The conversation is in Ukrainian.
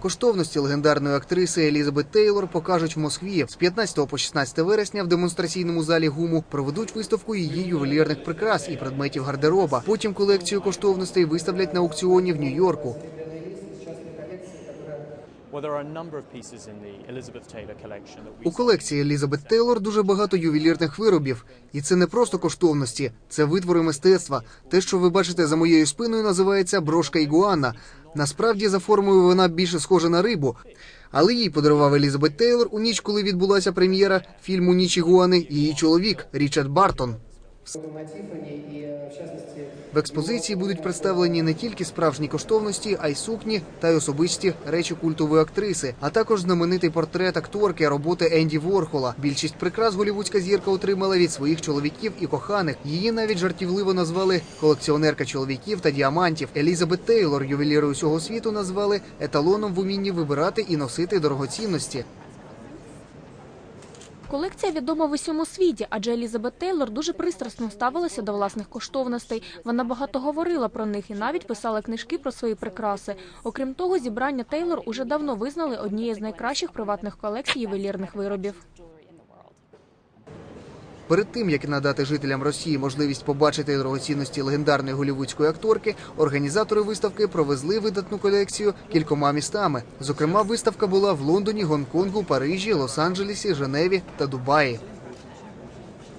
Коштовності легендарної актриси Елізабет Тейлор покажуть в Москві з 15 по 16 вересня в демонстраційному залі ГУМу проведуть виставку її ювелірних прикрас і предметів гардероба. Потім колекцію коштовностей виставлять на аукціоні в Нью-Йорку. У колекції Елізабет Тейлор дуже багато ювелірних виробів, і це не просто коштовності, це витвори мистецтва. Те, що ви бачите за моєю спиною, називається брошка ігуана. Насправді, за формою вона більше схожа на рибу. Але їй подарував Елізабет Тейлор у ніч, коли відбулася прем'єра фільму Ніч ігуани. Її чоловік Річард Бартон. В експозиції будуть представлені не тільки справжні коштовності, а й сукні та й особисті речі культової актриси, а також знаменитий портрет акторки роботи Енді Ворхола. Більшість прикрас голівудська зірка отримала від своїх чоловіків і коханих. Її навіть жартівливо назвали колекціонерка чоловіків та діамантів. Елізабет Тейлор, ювеліри усього світу, назвали еталоном в умінні вибирати і носити дорогоцінності. Колекція відома в усьому світі, адже Елізабет Тейлор дуже пристрасно ставилася до власних коштовностей. Вона багато говорила про них і навіть писала книжки про свої прикраси. Окрім того, зібрання Тейлор уже давно визнали однією з найкращих приватних колекцій ювелірних виробів. Перед тим як надати жителям Росії можливість побачити дорогоцінності легендарної голівудської акторки, організатори виставки провезли видатну колекцію кількома містами. Зокрема, виставка була в Лондоні, Гонконгу, Парижі, Лос-Анджелесі, Женеві та Дубаї.